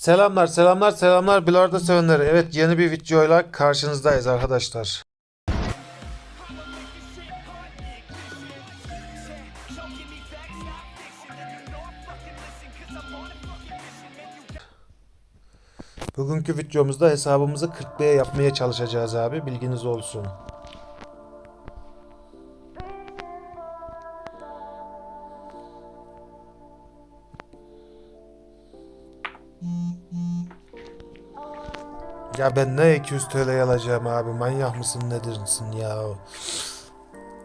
Selamlar, selamlar, selamlar Bilardo sevenleri. Evet, yeni bir videoyla karşınızdayız arkadaşlar. Bugünkü videomuzda hesabımızı 40B'ye yapmaya çalışacağız abi. Bilginiz olsun. Ya ben ne 200 TL alacağım abi? Manyak mısın nedirsin ya?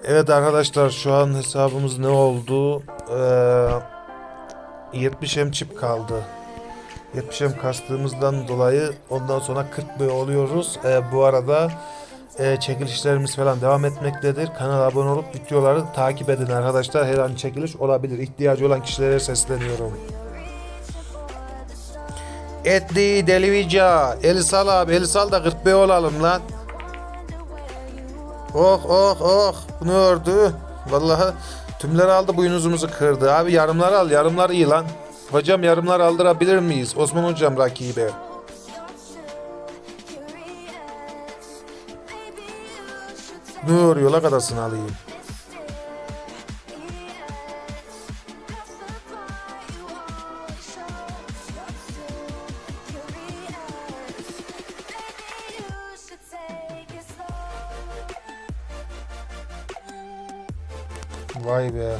Evet arkadaşlar şu an hesabımız ne oldu? Ee, 70 M çip kaldı. 70 M kastığımızdan dolayı ondan sonra 40 B oluyoruz. Ee, bu arada e, çekilişlerimiz falan devam etmektedir. Kanala abone olup videoları takip edin arkadaşlar. Her an çekiliş olabilir. İhtiyacı olan kişilere sesleniyorum. Etli Delivica. Elisal abi. Elisal da 40 B olalım lan. Oh oh oh. Bunu ördü. Vallahi tümleri aldı boynuzumuzu kırdı. Abi yarımlar al. Yarımlar iyi lan. Hocam yarımlar aldırabilir miyiz? Osman hocam rakibe. Ne örüyor la kadasını alayım. Vay be.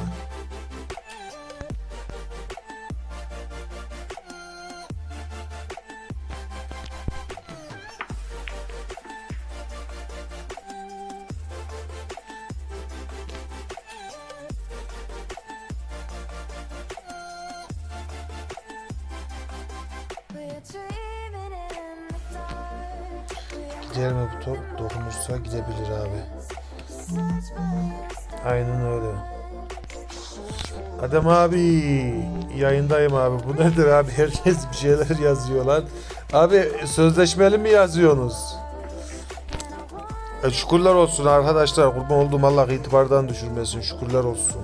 Gider mi bu top? Dokunursa gidebilir abi. Aynen öyle. Adem abi yayındayım abi. Bu nedir abi? Herkes bir şeyler yazıyor lan. Abi sözleşmeli mi yazıyorsunuz? E, şükürler olsun arkadaşlar. Kurban olduğum Allah itibardan düşürmesin. Şükürler olsun.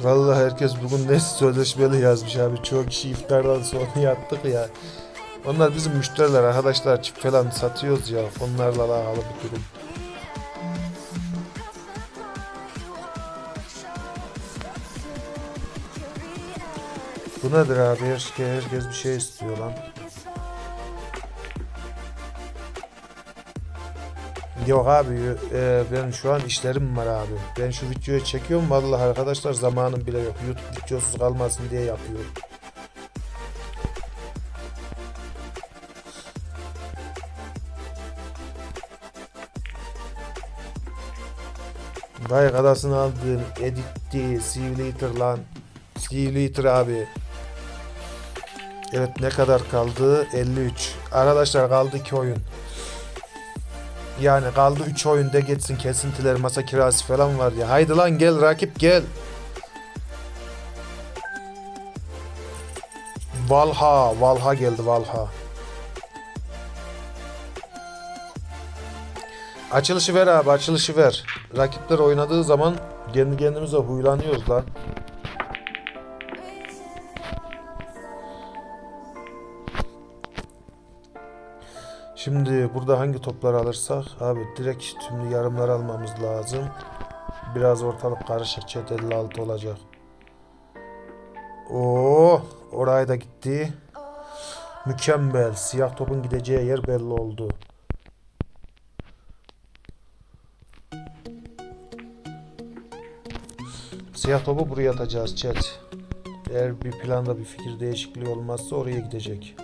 Vallahi herkes bugün ne sözleşmeli yazmış abi. Çoğu kişi iftardan sonra yattık ya. Onlar bizim müşteriler arkadaşlar. Çip falan satıyoruz ya. Onlarla alakalı bir durum. Bu nedir abi? Herkes, herkes bir şey istiyor lan. Yok abi e, ben şu an işlerim var abi. Ben şu videoyu çekiyorum vallahi arkadaşlar zamanım bile yok. YouTube videosuz kalmasın diye yapıyorum. Vay kadasını aldın. Editti. Simulator lan. Simulator abi. Evet ne kadar kaldı? 53. Arkadaşlar kaldı 2 oyun. Yani kaldı 3 oyunda geçsin kesintiler masa kirası falan var ya. Haydi lan gel rakip gel. Valha, Valha geldi Valha. Açılışı ver abi açılışı ver. Rakipler oynadığı zaman kendi kendimize huylanıyoruz lan. Şimdi burada hangi topları alırsak abi direkt tümlü yarımlar almamız lazım. Biraz ortalık karışık chat 56 olacak. Oo, oraya da gitti. Mükemmel. Siyah topun gideceği yer belli oldu. Siyah topu buraya atacağız chat. Eğer bir planda bir fikir değişikliği olmazsa oraya gidecek.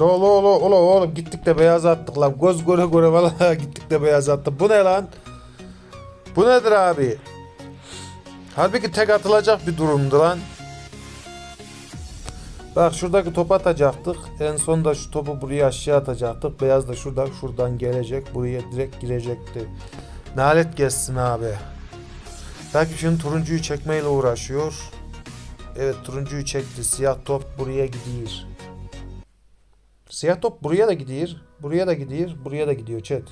Oğlum oğlum oğlum oğlum gittik de beyaz attık lan. Göz göre göre vallahi gittik de beyaz attık. Bu ne lan? Bu nedir abi? Halbuki tek atılacak bir durumdu lan. Bak şuradaki topu atacaktık. En son da şu topu buraya aşağı atacaktık. Beyaz da şuradan şuradan gelecek. Buraya direkt girecekti. Nalet geçsin abi. Belki şimdi turuncuyu çekmeyle uğraşıyor. Evet turuncuyu çekti. Siyah top buraya gidiyor. Siyah top buraya da gidiyor. Buraya da gidiyor. Buraya da gidiyor chat.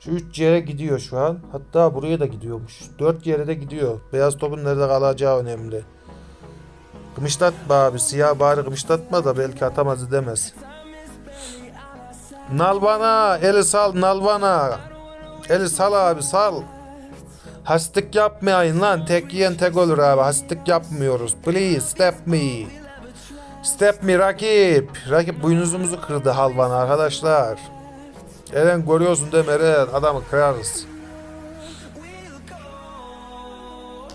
Şu üç yere gidiyor şu an. Hatta buraya da gidiyormuş. Dört yere de gidiyor. Beyaz topun nerede kalacağı önemli. Kımışlatma abi. Siyah bari kımışlatma da belki atamaz demez. Nalbana. Eli sal Nalbana. Eli sal abi sal. Hastık yapmayın lan. Tek yiyen tek olur abi. Hastık yapmıyoruz. Please step me. Step me rakip. Rakip boynuzumuzu kırdı halvan arkadaşlar. Eren görüyorsun değil mi Eren? Adamı kırarız.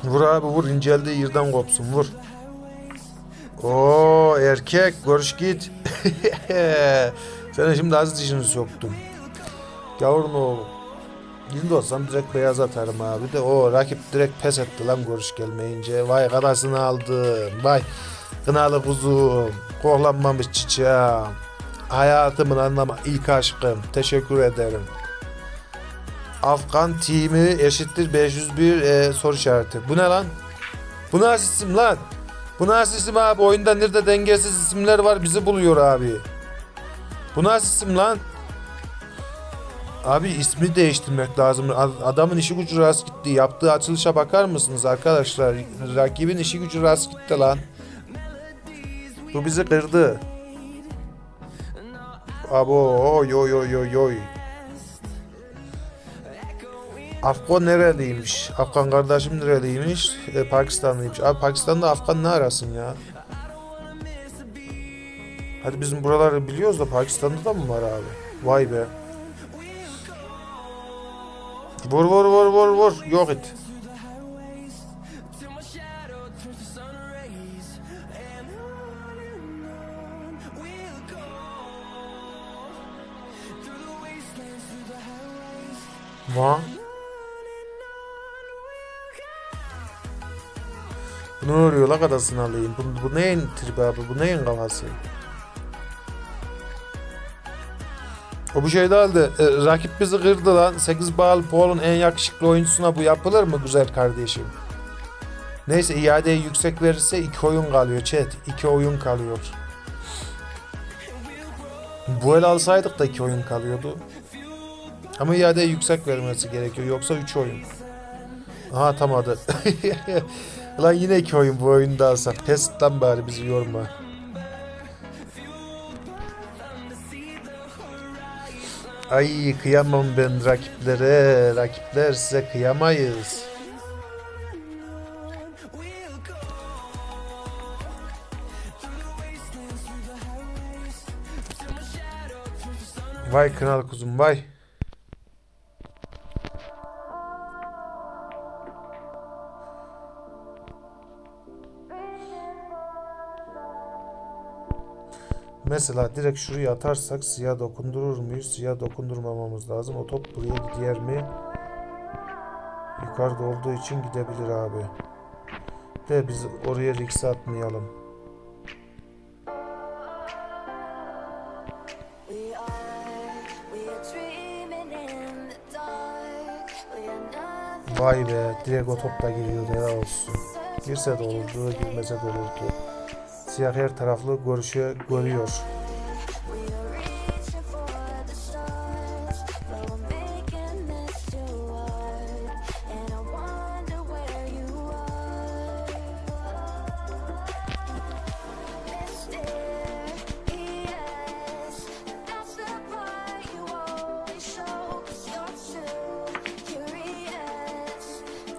Vur abi vur inceldiği yerden kopsun vur. Oo erkek görüş git. Sana şimdi az dişini soktum. Yavrum oğlum. Yine olsam direkt beyaz atarım abi de o rakip direkt pes etti lan görüş gelmeyince. Vay kadasını aldım. Vay kınalı kuzum. Kohlanmamış çiçeğim. Hayatımın anlamı ilk aşkım. Teşekkür ederim. Afgan team'i eşittir 501 e, soru işareti. Bu ne lan? Bu nasıl isim lan? Bu nasıl isim abi? Oyunda nerede dengesiz isimler var bizi buluyor abi. Bu nasıl isim lan? Abi ismi değiştirmek lazım. Adamın işi gücü rast gitti. Yaptığı açılışa bakar mısınız arkadaşlar? Rakibin işi gücü rast gitti lan. Bu bizi kırdı. Abo oy oy oy oy oy. Afgan nereliymiş? Afgan kardeşim nereliymiş? E, Pakistanlıymış. Abi Pakistan'da Afgan ne arasın ya? Hadi bizim buraları biliyoruz da Pakistan'da da mı var abi? Vay be. Vur vur vur vur vur. Yok et. Va? Ne oluyor la kadasını alayım? Bu, bu neyin tribi abi? Bu neyin kafası? O bu şey değildi. E, rakip bizi kırdı lan. 8 bağlı Paul'un en yakışıklı oyuncusuna bu yapılır mı güzel kardeşim? Neyse iadeyi yüksek verirse 2 oyun kalıyor chat. 2 oyun kalıyor. Bu el alsaydık da 2 oyun kalıyordu. Ama iadeyi yüksek vermesi gerekiyor. Yoksa 3 oyun. Aha atamadı. Lan yine 2 oyun bu oyunda alsak. Pestten bari bizi yorma. Ay kıyamam ben rakiplere. Rakipler size kıyamayız. Vay kınal kuzum vay. Mesela direkt şuraya atarsak siyah dokundurur muyuz? Siyah dokundurmamamız lazım. O top buraya gider mi? Yukarıda olduğu için gidebilir abi. De biz oraya risk atmayalım. Vay be direkt o top da giriyor helal olsun. Girse de olurdu girmese de olurdu. Siyah her taraflı görüşü görüyor.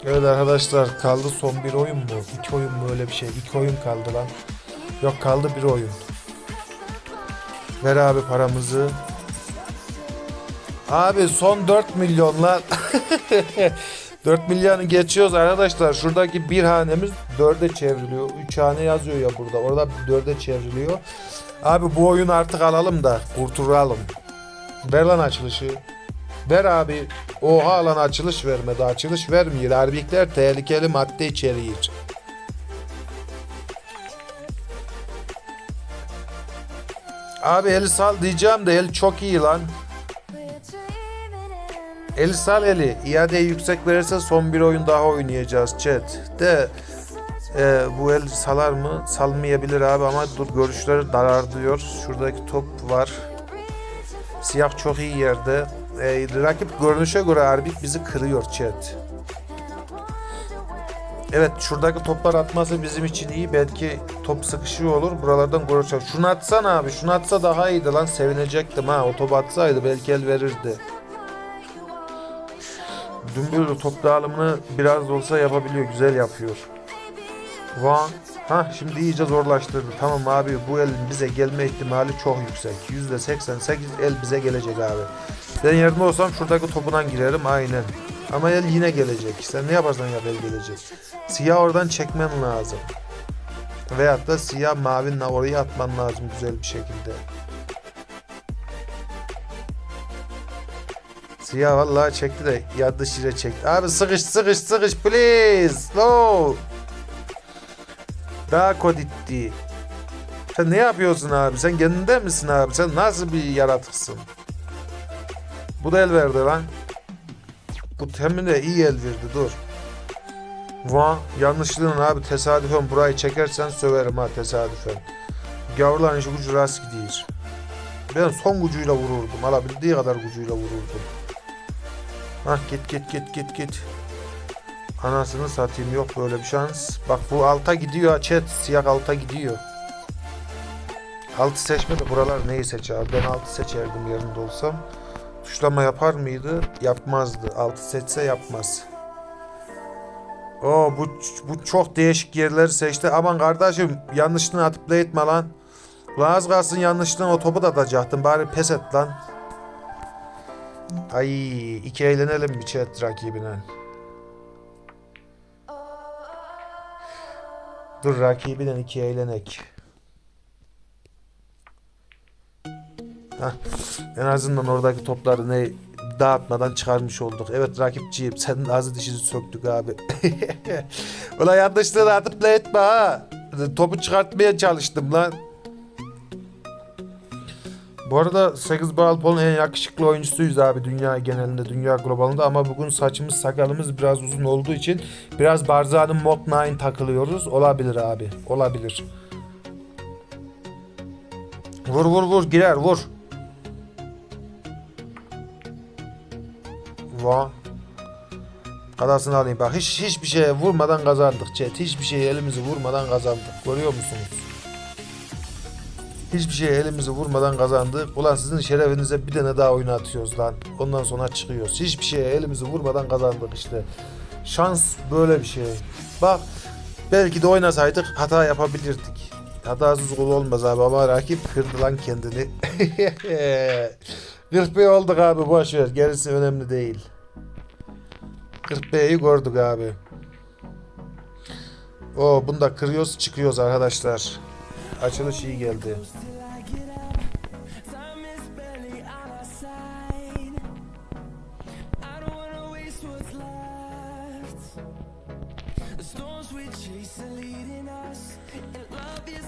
Evet arkadaşlar kaldı son bir oyun mu? İki oyun mu öyle bir şey? İki oyun kaldı lan. Yok kaldı bir oyun. Ver abi paramızı. Abi son 4 milyon lan. 4 milyonu geçiyoruz arkadaşlar. Şuradaki bir hanemiz 4'e çevriliyor. 3 hane yazıyor ya burada. Orada 4'e çevriliyor. Abi bu oyunu artık alalım da kurtulalım. Ver lan açılışı. Ver abi. Oha lan açılış vermedi. Açılış vermiyor. Arbikler tehlikeli madde içeriyor. Abi eli sal diyeceğim de el çok iyi lan. El sal eli. İadeyi yüksek verirse son bir oyun daha oynayacağız chat. De e, bu el salar mı? Salmayabilir abi ama dur görüşleri darardıyor. Şuradaki top var. Siyah çok iyi yerde. E, rakip görünüşe göre Arbik bizi kırıyor chat. Evet şuradaki toplar atması bizim için iyi. Belki top sıkışıyor olur. Buralardan gol atacak. Şunu atsana abi. Şunu atsa daha iyiydi lan. Sevinecektim ha. O topu atsaydı belki el verirdi. Dümbül top dağılımını biraz da olsa yapabiliyor. Güzel yapıyor. Van. Ha şimdi iyice zorlaştırdı. Tamam abi bu elin bize gelme ihtimali çok yüksek. %88 el bize gelecek abi. Ben yerinde olsam şuradaki topundan girerim aynen. Ama el yine gelecek. Sen ne yaparsan yap el gelecek. Siyah oradan çekmen lazım. Veyahut da siyah mavinle oraya atman lazım güzel bir şekilde. Siyah vallahi çekti de ya dışarı çekti. Abi sıkış sıkış sıkış please. No. Daha koditti. Sen ne yapıyorsun abi? Sen kendinde misin abi? Sen nasıl bir yaratıksın? Bu da el verdi lan. Bu temin de iyi el verdi dur. Va yanlışlığın abi tesadüfen burayı çekersen söverim ha tesadüfen. Gavurların işi gücü rast gidiyor. Ben son gücüyle vururdum. Alabildiği kadar gücüyle vururdum. Hah git git git git git. Anasını satayım yok böyle bir şans. Bak bu alta gidiyor ha, chat. Siyah alta gidiyor. Altı seçme de buralar neyi seçer? Ben altı seçerdim yerinde olsam. Tuşlama yapar mıydı? Yapmazdı. Altı seçse yapmaz. Oo bu, bu çok değişik yerleri seçti. Aman kardeşim yanlışını atıp da etme lan. Ulan az kalsın yanlışlıkla o topu da atacaktın. Bari pes et lan. Ay iki eğlenelim bir chat rakibine. Dur rakibinden iki eğlenek. Hah, en azından oradaki topları ne dağıtmadan çıkarmış olduk. Evet rakipçiyim. Senin ağzı dişini söktük abi. Ulan yanlışlıkla atıp da etme ha. Topu çıkartmaya çalıştım lan. Bu arada 8 Balpol'un en yakışıklı oyuncusuyuz abi dünya genelinde, dünya globalinde ama bugün saçımız sakalımız biraz uzun olduğu için biraz Barzan'ın Mod 9 takılıyoruz. Olabilir abi, olabilir. Vur vur vur girer vur. Va. Kadasını alayım bak hiç hiçbir şeye vurmadan kazandık chat. Hiçbir şeye elimizi vurmadan kazandık. Görüyor musunuz? Hiçbir şeye elimizi vurmadan kazandık. Ulan sizin şerefinize bir tane daha oyuna atıyoruz lan. Ondan sonra çıkıyoruz. Hiçbir şeye elimizi vurmadan kazandık işte. Şans böyle bir şey. Bak belki de oynasaydık hata yapabilirdik. Hatasız gol olmaz abi ama rakip kırdı lan kendini. 40 olduk abi boş. Gerisi önemli değil. 40 B'yi gördük abi. O bunu da kırıyoruz çıkıyoruz arkadaşlar. Açılış iyi geldi.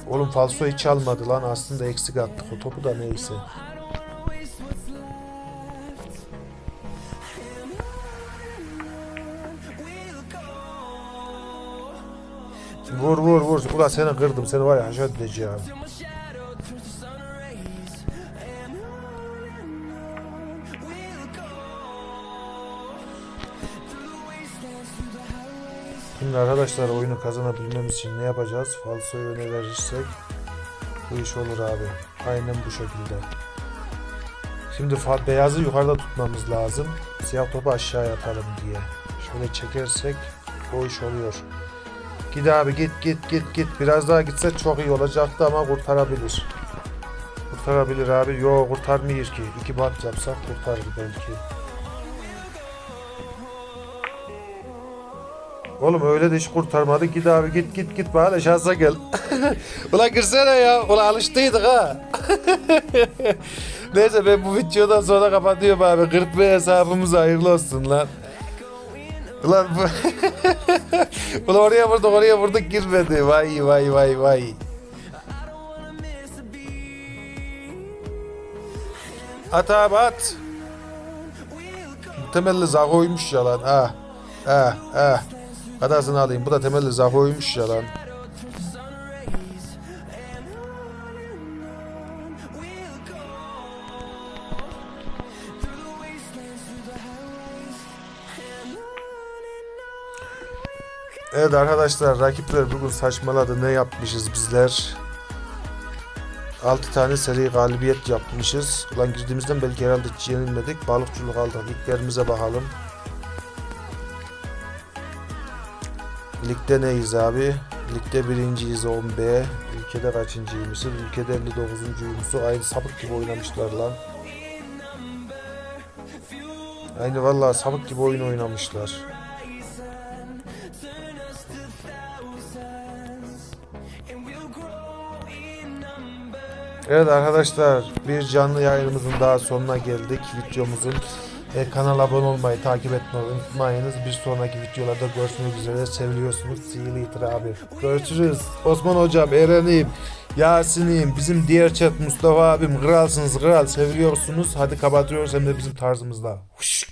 Oğlum falso hiç almadı lan aslında eksik attık o topu da neyse. Vur vur vur. Ulan seni kırdım. Seni var ya aşağı edeceğim. Şimdi arkadaşlar oyunu kazanabilmemiz için ne yapacağız? Falsoyu öne verirsek bu iş olur abi. Aynen bu şekilde. Şimdi beyazı yukarıda tutmamız lazım. Siyah topu aşağıya atalım diye. Şöyle çekersek o iş oluyor. Git abi git git git git. Biraz daha gitse çok iyi olacaktı ama kurtarabilir. Kurtarabilir abi. Yo kurtarmıyor ki. İki bant yapsak kurtarır belki. Oğlum öyle de hiç kurtarmadı. Git abi git git git bana şansa gel. Ulan girsene ya. Ulan alıştıydık ha. Neyse ben bu videodan sonra kapatıyorum abi. 40 B hesabımız hayırlı olsun lan. Ulan bu... Ulan oraya vurduk oraya vurduk girmedi. Vay vay vay vay. At abi at. Temelli Zaho'ymuş ya lan. Ah. Ah. Ah. Kadasını alayım. Bu da temelli Zaho'ymuş ya Evet arkadaşlar rakipler bugün saçmaladı. Ne yapmışız bizler? 6 tane seri galibiyet yapmışız. Ulan girdiğimizden belki herhalde hiç yenilmedik. Balıkçılık aldık. Liglerimize bakalım. Ligde neyiz abi? Ligde birinciyiz 10B. Ülkede kaçıncıymışız? Ülkede 59'uncuyumuz. Aynı sapık gibi oynamışlar lan. Aynı vallahi sapık gibi oyun oynamışlar. Evet arkadaşlar bir canlı yayınımızın daha sonuna geldik videomuzun. E, kanala abone olmayı takip etmeyi unutmayınız. Bir sonraki videolarda görüşmek üzere. Seviliyorsunuz. You later abi. Görüşürüz. Osman hocam, Eren'im, Yasin'im, bizim diğer chat Mustafa abim. Kralsınız kral. Seviliyorsunuz. Hadi kapatıyoruz hem de bizim tarzımızda. Huş.